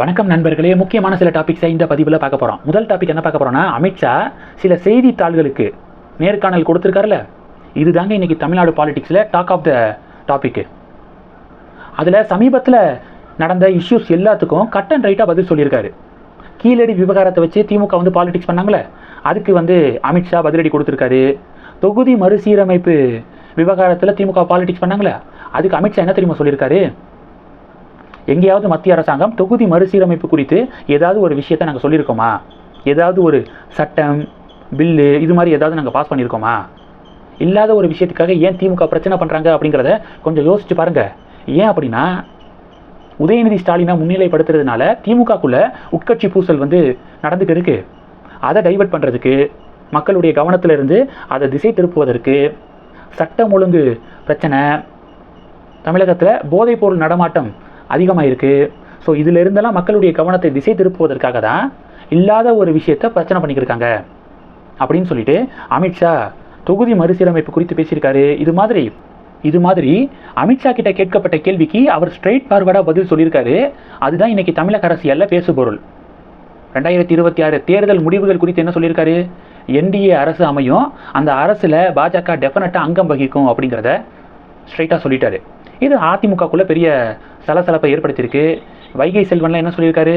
வணக்கம் நண்பர்களே. முக்கியமான சில டாபிக்ஸை இந்த பதிவில் பார்க்க போகிறோம் முதல் டாபிக் என்ன பார்க்க போகிறோம்னா அமித்ஷா சில செய்தித்தாள்களுக்கு நேர்காணல் கொடுத்துருக்காருல இதுதாங்க இன்னைக்கு தமிழ்நாடு பாலிடிக்ஸில் டாக் ஆஃப் த டாபிக்கு அதில் சமீபத்தில் நடந்த இஷ்யூஸ் எல்லாத்துக்கும் கட் அண்ட் ரைட்டாக பதில் சொல்லியிருக்காரு. கீழடி விவகாரத்தை வச்சு திமுக வந்து பாலிடிக்ஸ் பண்ணாங்களே அதுக்கு வந்து அமித்ஷா பதிலடி கொடுத்துருக்காரு. தொகுதி மறுசீரமைப்பு விவகாரத்தில் திமுக பாலிடிக்ஸ் பண்ணாங்களே அதுக்கு அமித்ஷா என்ன தெரியுமா சொல்லியிருக்காரு? எங்கேயாவது மத்திய அரசாங்கம் தொகுதி மறுசீரமைப்பு குறித்து ஏதாவது ஒரு விஷயத்தை நாங்கள் சொல்லியிருக்கோமா? ஏதாவது ஒரு சட்டம் பில்லு இது மாதிரி ஏதாவது நாங்கள் பாஸ் பண்ணியிருக்கோமா? இல்லாத ஒரு விஷயத்துக்காக ஏன் திமுக பிரச்சனை பண்ணுறாங்க அப்படிங்கிறத கொஞ்சம் யோசிச்சு பாருங்க. ஏன் அப்படின்னா உதயநிதி ஸ்டாலினை முன்னிலைப்படுத்துறதுனால திமுகக்குள்ளே உட்கட்சி பூசல் வந்து நடந்துட்டு இருக்கு. அதை டைவர்ட் பண்ணுறதுக்கு மக்களுடைய கவனத்திலிருந்து அதை திசை திருப்புவதற்கு சட்டம் ஒழுங்கு பிரச்சனை தமிழகத்தில் போதைப்பொருள் நடமாட்டம் அதிகமாக இருக்குது ஸோ இதில் இருந்தெல்லாம் மக்களுடைய கவனத்தை திசை திருப்புவதற்காக தான் இல்லாத ஒரு விஷயத்தை பிரச்சனை பண்ணிக்கிருக்காங்க. அப்படின்னு சொல்லிட்டு அமித்ஷா தொகுதி மறுசீரமைப்பு குறித்து பேசியிருக்காரு. இது மாதிரி இது மாதிரி அமித்ஷா கிட்ட கேட்கப்பட்ட கேள்விக்கு அவர் ஸ்ட்ரெயிட் ஃபார்வர்டாக பதில் சொல்லியிருக்காரு. அதுதான் இன்னைக்கு தமிழக அரசியலில் பேசுபொருள் ரெண்டாயிரத்தி இருபத்தி ஆறு தேர்தல் முடிவுகள் குறித்து என்ன சொல்லியிருக்காரு? என்டிஏ அரசு அமையும். அந்த அரசில் பாஜக டெஃபினட்டாக அங்கம் வகிக்கும் அப்படிங்கிறத ஸ்ட்ரைட்டாக சொல்லிட்டாரு. இது அதிமுகக்குள்ளே பெரிய சலசலப்பை ஏற்படுத்தியிருக்கு. வைகை செல்வன்லாம் என்ன சொல்லியிருக்காரு?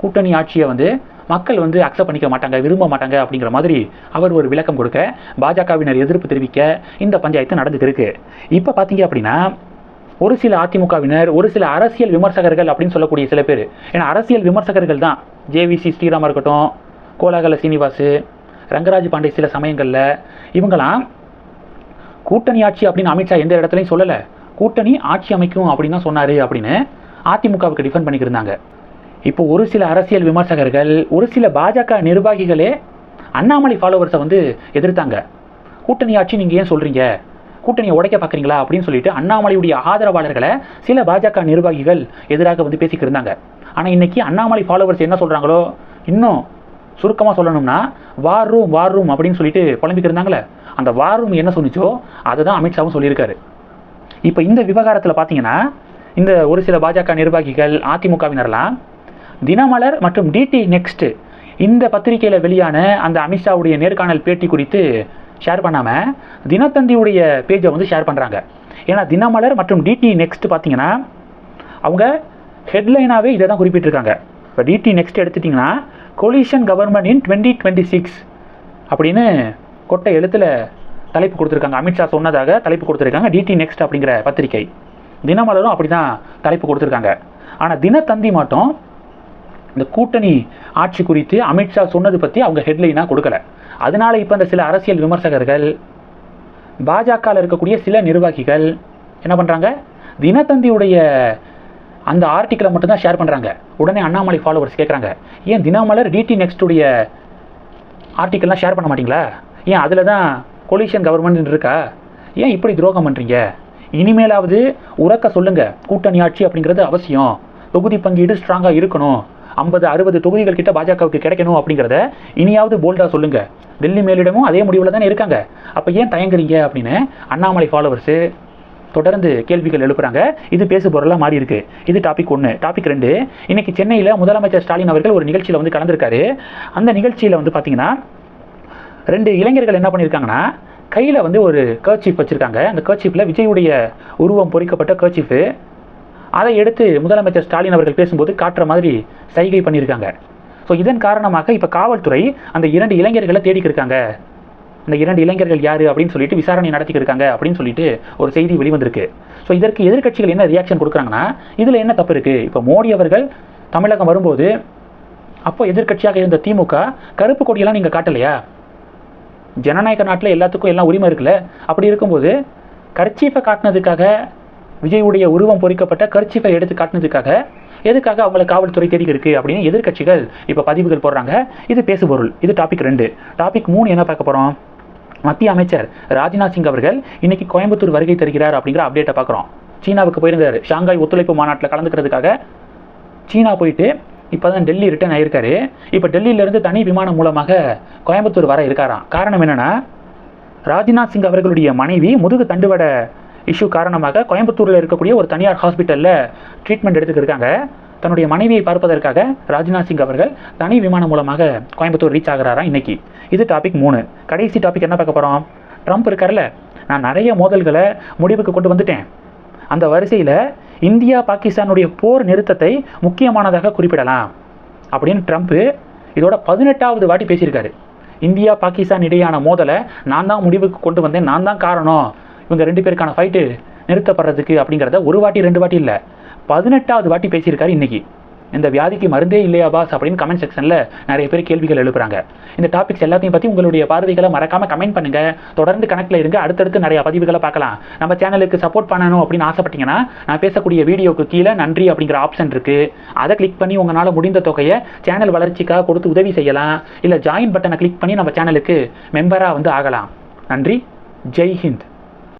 கூட்டணி ஆட்சியை வந்து மக்கள் வந்து அக்செப்ட் பண்ணிக்க மாட்டாங்க விரும்ப மாட்டாங்க அப்படிங்கிற மாதிரி அவர் ஒரு விளக்கம் கொடுக்க பாஜகவினர் எதிர்ப்பு தெரிவிக்க இந்த பஞ்சாயத்து நடந்துட்டு இருக்கு இப்போ பார்த்தீங்க அப்படின்னா ஒரு சில அதிமுகவினர் ஒரு சில அரசியல் விமர்சகர்கள் அப்படின்னு சொல்லக்கூடிய சில பேர். ஏன்னா அரசியல் விமர்சகர்கள் தான். ஜேவிசி ஸ்ரீராமா இருக்கட்டும் கோலாகல சீனிவாசு ரங்கராஜ் பாண்டே சில சமயங்களில் இவங்களாம் கூட்டணி ஆட்சி அப்படின்னு அமித்ஷா எந்த இடத்துலையும் சொல்லலை. கூட்டணி ஆட்சி அமைக்கும் அப்படின்னு தான் சொன்னார் அப்படின்னு அதிமுகவுக்கு டிஃபெண்ட் பண்ணிக்கிருந்தாங்க. இப்போ ஒரு சில அரசியல் விமர்சகர்கள் ஒரு சில பாஜக நிர்வாகிகளே அண்ணாமலை ஃபாலோவர்ஸை வந்து எதிர்த்தாங்க. கூட்டணி ஆட்சி நீங்கள் ஏன் சொல்கிறீங்க கூட்டணியை உடைக்க பார்க்குறீங்களா? அப்படின்னு சொல்லிட்டு அண்ணாமலையுடைய ஆதரவாளர்களை சில பாஜக நிர்வாகிகள் எதிராக வந்து பேசிக்கிருந்தாங்க. ஆனால் இன்னைக்கு அண்ணாமலை ஃபாலோவர்ஸ் என்ன சொல்கிறாங்களோ இன்னும் சுருக்கமாக சொல்லணும்னா வார் ரூம் வார் ரூம் அப்படின்னு சொல்லிட்டு புலம்பிக்கிருந்தாங்களே. அந்த வார் ரூம் என்ன சொன்னிச்சோ அதை தான் அமித்ஷாவும் சொல்லியிருக்காரு. இப்போ இந்த விவகாரத்தில் பார்த்தீங்கன்னா இந்த ஒரு சில பாஜக நிர்வாகிகள் அதிமுகவினர்லாம் தினமலர் மற்றும் டிடி நெக்ஸ்ட் இந்த பத்திரிகையில் வெளியான அந்த அமித்ஷாவுடைய நேர்காணல் பேட்டி குறித்து ஷேர் பண்ணாமல் தினத்தந்தியுடைய பேஜை வந்து ஷேர் பண்ணுறாங்க ஏன்னா தினமலர் மற்றும் டிடி நெக்ஸ்ட் பார்த்தீங்கன்னா அவங்க ஹெட்லைனாகவே இதை தான் குறிப்பிட்டிருக்காங்க. இப்போ டிடி நெக்ஸ்ட் எடுத்துட்டிங்கன்னா collision government in twenty twenty six அப்படின்னு கொட்டை எழுத்தில் தலைப்பு கொடுத்துருக்காங்க. அமித்ஷா சொன்னதாக தலைப்பு கொடுத்துருக்காங்க. டிடி நெக்ஸ்ட் அப்படிங்கிற பத்திரிகை. தினமலரும் அப்படி தான் தலைப்பு கொடுத்துருக்காங்க. ஆனால் தினத்தந்தி மட்டும் இந்த கூட்டணி ஆட்சி குறித்து அமித்ஷா சொன்னது பற்றி அவங்க ஹெட்லைனாக கொடுக்கல. அதனால இப்போ இந்த சில அரசியல் விமர்சகர்கள் பாஜகவில் இருக்கக்கூடிய சில நிர்வாகிகள் என்ன பண்ணுறாங்க தினத்தந்தியுடைய அந்த ஆர்டிக்கலை மட்டும்தான் ஷேர் பண்ணுறாங்க உடனே அண்ணாமலை ஃபாலோவர்ஸ் கேட்குறாங்க ஏன் தினமலர் டிடி நெக்ஸ்டுடைய ஆர்டிக்கல்லாம் ஷேர் பண்ண மாட்டீங்களா? ஏன் அதில் தான் கொலிஷன் கவர்மெண்ட் இருக்கா ஏன் இப்படி துரோகம் பண்ணுறீங்க இனிமேலாவது உறக்க சொல்லுங்கள் கூட்டணி ஆட்சி அப்படிங்கிறது அவசியம். தொகுதி பங்கீடு ஸ்ட்ராங்காக இருக்கணும். ஐம்பது அறுபது தொகுதிகள் கிட்ட பாஜகவுக்கு கிடைக்கணும் அப்படிங்கிறத இனியாவது போல்டாக சொல்லுங்கள் டெல்லி மேலிடமும் அதே முடிவில் தானே இருக்காங்க. அப்போ ஏன் தயங்குறீங்க அப்படின்னு அண்ணாமலை ஃபாலோவர்ஸு தொடர்ந்து கேள்விகள் எழுப்புறாங்க. இது பேசு பொருளாக மாறி இருக்கு. இது டாபிக் ஒன்று டாபிக் ரெண்டு இன்னைக்கு சென்னையில் முதலமைச்சர் ஸ்டாலின் அவர்கள் ஒரு நிகழ்ச்சியில் வந்து கலந்துருக்காரு. அந்த நிகழ்ச்சியில் வந்து பார்த்தீங்கன்னா ரெண்டு இளைஞர்கள் என்ன பண்ணியிருக்காங்கன்னா கையில் வந்து ஒரு கர்ச்சீஃப் வச்சுருக்காங்க. அந்த கர்ச்சீஃபில் விஜயுடைய உருவம் பொறிக்கப்பட்ட கர்ச்சீஃபு அதை எடுத்து முதலமைச்சர் ஸ்டாலின் அவர்கள் பேசும்போது காட்டுற மாதிரி சைகை பண்ணியிருக்காங்க. ஸோ இதன் காரணமாக இப்போ காவல்துறை அந்த இரண்டு இளைஞர்களை தேடிக்கிருக்காங்க இந்த இரண்டு இளைஞர்கள் யார் அப்படின்னு சொல்லிட்டு விசாரணை நடத்திக்கிருக்காங்க அப்படின்னு சொல்லிட்டு ஒரு செய்தி வெளிவந்திருக்கு. ஸோ இதற்கு எதிர்க்கட்சிகள் என்ன ரியாக்ஷன் கொடுக்குறாங்கன்னா இதில் என்ன தப்பு இருக்குது இப்போ மோடி அவர்கள் தமிழகம் வரும்போது அப்போ எதிர்க்கட்சியாக இருந்த திமுக கருப்பு கொடியெல்லாம் நீங்கள் காட்டலையா? ஜனநாயக நாட்டில் எல்லாத்துக்கும் எல்லாம் உரிமை இருக்குல்ல? அப்படி இருக்கும்போது கர்ச்சீஃபை காட்டினதுக்காக விஜயுடைய உருவம் பொறிக்கப்பட்ட கர்ச்சீஃபை எடுத்து காட்டினதுக்காக எதுக்காக அவங்கள காவல்துறை தேடி இருக்கு அப்படின்னு எதிர்க்கட்சிகள் இப்போ பதிவுகள் போடுறாங்க. இது பேசுபொருள். இது டாபிக் ரெண்டு. டாபிக் மூணு என்ன பார்க்க போகிறோம் மத்திய அமைச்சர் ராஜ்நாத் சிங் அவர்கள் இன்னைக்கு கோயம்புத்தூர் வருகை தருகிறார் அப்படிங்கிற அப்டேட்டை பார்க்குறோம். சீனாவுக்கு போயிருந்தார். ஷாங்காய் ஒத்துழைப்பு மாநாட்டில் கலந்துக்கிறதுக்காக சீனா போயிட்டு இப்போ தான் டெல்லி ரிட்டர்ன் ஆகியிருக்காரு இப்போ டெல்லியிலேருந்து தனி விமானம் மூலமாக கோயம்புத்தூர் வர இருக்காராம். காரணம் என்னென்னா ராஜ்நாத் சிங் அவர்களுடைய மனைவி முதுகு தண்டுவட இஷ்யூ காரணமாக கோயம்புத்தூரில் இருக்கக்கூடிய ஒரு தனியார் ஹாஸ்பிட்டலில் ட்ரீட்மெண்ட் எடுத்துக்கிட்டு இருக்காங்க. தன்னுடைய மனைவியை பார்ப்பதற்காக ராஜ்நாத் சிங் அவர்கள் தனி விமானம் மூலமாக கோயம்புத்தூர் ரீச் ஆகுறாராம் இன்னைக்கு. இது டாபிக் மூணு. கடைசி டாபிக் என்ன பார்க்க போகிறோம் ட்ரம்ப் இருக்கார்ல. நான் நிறைய மோதல்களை முடிவுக்கு கொண்டு வந்துட்டேன். அந்த வரிசையில் இந்தியா பாகிஸ்தானுடைய போர் நிறுத்தத்தை முக்கியமானதாக குறிப்பிடலாம். அப்படின்னு ட்ரம்ப்பு இதோட பதினெட்டாவது வாட்டி பேசியிருக்காரு. இந்தியா பாகிஸ்தான் இடையான மோதலை நான் தான் முடிவுக்கு கொண்டு வந்தேன் நான் தான் காரணம். இவங்க ரெண்டு பேருக்கான ஃபைட்டு நிறுத்தப்படுறதுக்கு அப்படிங்கிறத ஒரு வாட்டி ரெண்டு வாட்டி இல்லை. பதினெட்டாவது வாட்டி பேசியிருக்காரு இன்றைக்கி இந்த வியாதிக்கு மருந்தே இல்லையா பாஸ் அப்படின்னு கமெண்ட் செக்ஷனில் நிறைய பேர் கேள்விகள் எழுப்புறாங்க. இந்த டாபிக்ஸ் எல்லாத்தையும் பற்றி உங்களுடைய பார்வைகளை மறக்காமல் கமெண்ட் பண்ணுங்கள் தொடர்ந்து கணக்கில் இருங்க. அடுத்தடுத்து நிறைய பதிவுகளை பார்க்கலாம். நம்ம சேனலுக்கு சப்போர்ட் பண்ணணும் அப்படின்னு ஆசைப்பட்டீங்கன்னா நான் பேசக்கூடிய வீடியோக்கு கீழே நன்றி அப்படிங்கிற ஆப்ஷன் இருக்குது அதை கிளிக் பண்ணி உங்களால் முடிந்த தொகையை சேனல் வளர்ச்சிக்காக கொடுத்து உதவி செய்யலாம். இல்லை ஜாயின் பட்டனை கிளிக் பண்ணி நம்ம சேனலுக்கு மெம்பராக வந்து ஆகலாம். நன்றி. ஜெய் ஹிந்த்.